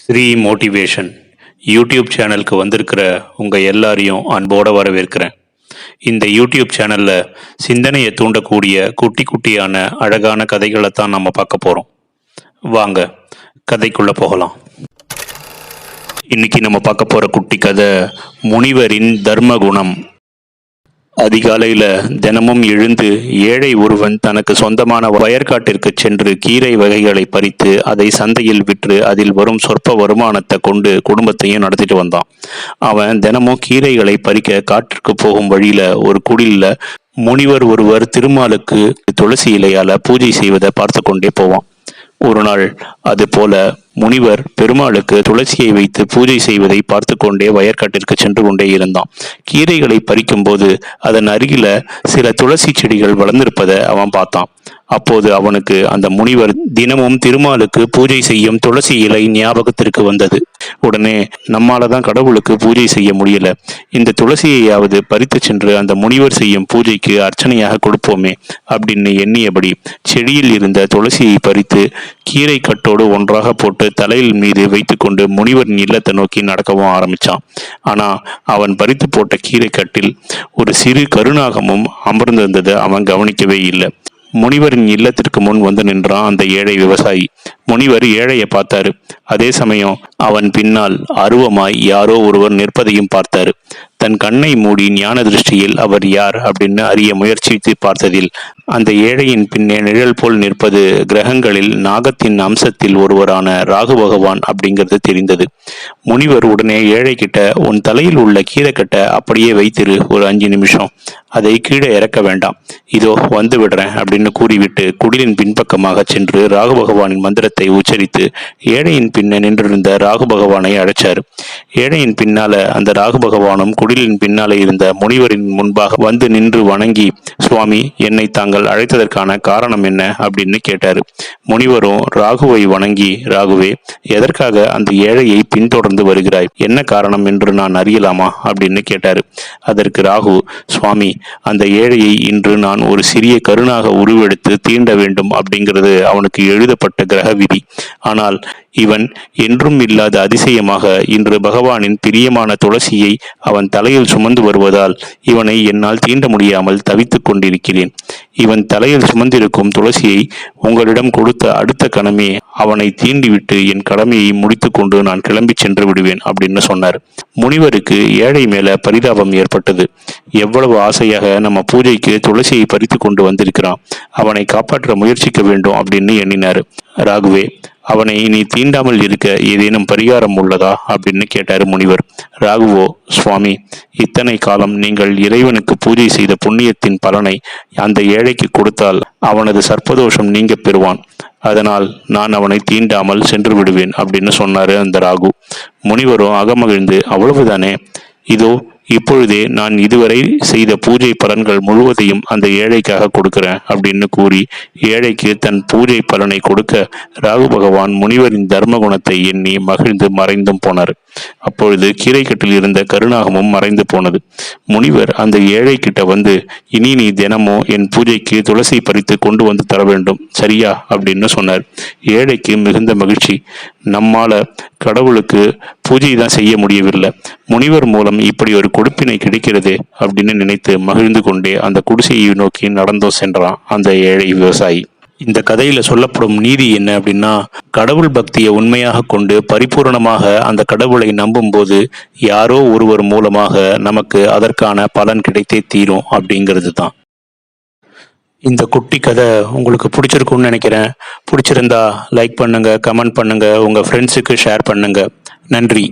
Sri motivation YouTube சேனலுக்கு வந்திருக்கிற உங்கள் எல்லாரையும் அன்போடு வரவேற்கிறேன். இந்த யூடியூப் சேனலில் சிந்தனையை தூண்டக்கூடிய குட்டி குட்டியான அழகான கதைகளை தான் நம்ம பார்க்க போகிறோம் வாங்க கதைக்குள்ளே போகலாம். இன்னைக்கு நம்ம பார்க்க போகிற குட்டி கதை முனிவரின் தர்மகுணம். அதிகாலையில தினமும் எழுந்து ஏழை ஒருவன் தனக்கு சொந்தமான வயற்காட்டிற்கு சென்று கீரை வகைகளை பறித்து அதை சந்தையில் விற்று அதில் வரும் சொற்ப வருமானத்தை கொண்டு குடும்பத்தையும் நடத்திட்டு வந்தான். அவன் தினமும் கீரைகளை பறிக்க காட்டிற்கு போகும் வழியில ஒரு குடில்ல முனிவர் ஒருவர் திருமாலுக்கு துளசி இலையால பூஜை செய்வதை பார்த்து கொண்டே போவான். ஒரு நாள் அதுபோல முனிவர் பெருமாளுக்கு துளசியை வைத்து பூஜை செய்வதை பார்த்து கொண்டே வயற்காட்டிற்கு சென்று கொண்டே இருந்தான். கீரைகளை பறிக்கும்போது அதன் அருகில சில துளசி செடிகள் வளர்ந்திருப்பதை அவன் பார்த்தான். அப்போது அவனுக்கு அந்த முனிவர் தினமும் திருமாலுக்கு பூஜை செய்யும் துளசி இலை ஞாபகத்திற்கு வந்தது. உடனே நம்மால தான் கடவுளுக்கு பூஜை செய்ய முடியல. இந்த துளசியையாவது பறித்து சென்று அந்த முனிவர் செய்யும் பூஜைக்கு அர்ச்சனையாக கொடுப்போமே அப்படின்னு எண்ணியபடி செடியில் இருந்த துளசியை பறித்து கீரை கட்டோடு ஒன்றாக போட்டு தலையில் மீது வைத்துக்கொண்டு முனிவரின் இல்லத்தை நோக்கி நடக்கவும் ஆரம்பிச்சான். ஆனா அவன் பறித்து போட்ட கீரை கட்டில் ஒரு சிறு கருநாகமும் அமர்ந்திருந்ததை அவன் கவனிக்கவே இல்லை. முனிவரின் இல்லத்திற்கு முன் வந்து நின்றான் அந்த ஏழை விவசாயி. முனிவர் ஏழையை பார்த்தாரு. அதே சமயம் அவன் பின்னால் அருவமாய் யாரோ ஒருவர் நிற்பதையும் பார்த்தாரு. தன் கண்ணை மூடி ஞான திருஷ்டியில் அவர் யார்? அப்படின்னு அறிய முயற்சித்து பார்த்ததில் அந்த ஏழையின் பின்னே நிழல் போல் நிற்பது கிரகங்களில் நாகத்தின் அம்சத்தில் ஒருவரான ராகு பகவான் அப்படிங்கிறது தெரிந்தது. முனிவர் உடனே ஏழை கிட்ட உன் தலையில் உள்ள கீரைக்கட்டை அப்படியே வைத்திரு ஒரு அஞ்சு நிமிஷம். அதை கீழே இறக்க வேண்டாம். இதோ வந்து விடுறேன் அப்படின்னு கூறிவிட்டு குடிலின் பின்பக்கமாக சென்று ராகு பகவானின் மந்திரத்தை உச்சரித்து ஏழையின் பின்ன நின்றிருந்த ராகு பகவானை அழைச்சார். ஏழையின் பின்னால அந்த ராகு பகவானும் குடிலின் பின்னாலே இருந்த முனிவரின் முன்பாக வந்து நின்று வணங்கி சுவாமி என்னை தாங்க தாங்கள் அழைத்ததற்கான காரணம் என்ன அப்படின்னு கேட்டாரு. முனிவரும் ராகுவை வணங்கி ராகுவே எதற்காக அந்த ஏழையை பின்தொடர்ந்து வருகிறாய்? என்ன காரணம் என்று நான் அறியலாமா? அப்படின்னு கேட்டாரு. அதற்கு ராகு சுவாமி அந்த ஏழையை இன்று நான் ஒரு சிறிய கருணாக உருவெடுத்து தீண்ட வேண்டும் அப்படிங்கிறது அவனுக்கு எழுதப்பட்ட கிரக விதி. ஆனால் இவன் என்றும் இல்லாத அதிசயமாக இன்று பகவானின் பிரியமான துளசியை அவன் தலையில் சுமந்து வருவதால் இவனை என்னால் தீண்ட முடியாமல் தவித்துக் கொண்டிருக்கிறேன். இவன் தலையில் சுமந்திருக்கும் துளசியை உங்களிடம் கொடுத்த அடுத்த கணமே அவனை தீண்டிவிட்டு என் கடமையை முடித்துக்கொண்டு நான் கிளம்பி சென்று விடுவேன் அப்படின்னு சொன்னார். முனிவருக்கு ஏழை மேல பரிதாபம் ஏற்பட்டது. எவ்வளவு ஆசையாக நம்ம பூஜைக்கு துளசியை பறித்து கொண்டு வந்திருக்கிறான். அவனை காப்பாற்ற முயற்சிக்க வேண்டும் அப்படின்னு எண்ணினார். ராகுவே அவனை நீ தீண்டாமல் இருக்க ஏதேனும் பரிகாரம் உள்ளதா? அப்படின்னு கேட்டார் முனிவர். ராகுவோ சுவாமி இத்தனை காலம் நீங்கள் இறைவனுக்கு பூஜை செய்த புண்ணியத்தின் பலனை அந்த ஏழைக்கு கொடுத்தால் அவனது சர்ப்பதோஷம் நீங்க பெறுவான். அதனால் நான் அவனை தீண்டாமல் சென்று விடுவேன் அப்படின்னு சொன்னாரு அந்த ராகு. முனிவரும் அகமகிழ்ந்து அவ்வளவுதானே? இதோ இப்பொழுதே நான் இதுவரை செய்த பூஜை பலன்கள் முழுவதையும் அந்த ஏழைக்காக கொடுக்கிறேன் அப்படின்னு கூறி ஏழைக்கு தன் பூஜை பலனை கொடுக்க ராகு பகவான் முனிவரின் தர்ம குணத்தை எண்ணி மகிழ்ந்து மறைந்தும் போனார். அப்பொழுது கீரைக்கட்டில் இருந்த கருணாகமும் மறைந்து போனது. முனிவர் அந்த ஏழை கிட்ட வந்து இனி நீ தினமும் என் பூஜைக்கு துளசி பறித்து கொண்டு வந்து தர வேண்டும். சரியா? அப்படின்னு சொன்னார். ஏழைக்கு மிகுந்த மகிழ்ச்சி. நம்மால கடவுளுக்கு பூஜை தான் செய்ய முடியவில்லை. முனிவர் மூலம் இப்படி ஒரு கொடுப்பினை கிடைக்கிறது அப்படின்னு நினைத்து மகிழ்ந்து கொண்டே அந்த குடிசையை நோக்கி நடந்தோ சென்றான் அந்த ஏழை விவசாயி. இந்த கதையில சொல்லப்படும் நீதி என்ன அப்படின்னா கடவுள் பக்தியை உண்மையாக கொண்டு பரிபூரணமாக அந்த கடவுளை நம்பும்போது யாரோ ஒருவர் மூலமாக நமக்கு அதற்கான பலன் கிடைத்தே தீரும் அப்படிங்கிறது தான் இந்த குட்டி கதை உங்களுக்கு பிடிச்சிருக்கும்னு நினைக்கிறேன். பிடிச்சிருந்தா லைக் பண்ணுங்க கமெண்ட் பண்ணுங்க உங்க ஃப்ரெண்ட்ஸுக்கு ஷேர் பண்ணுங்க. நன்றி.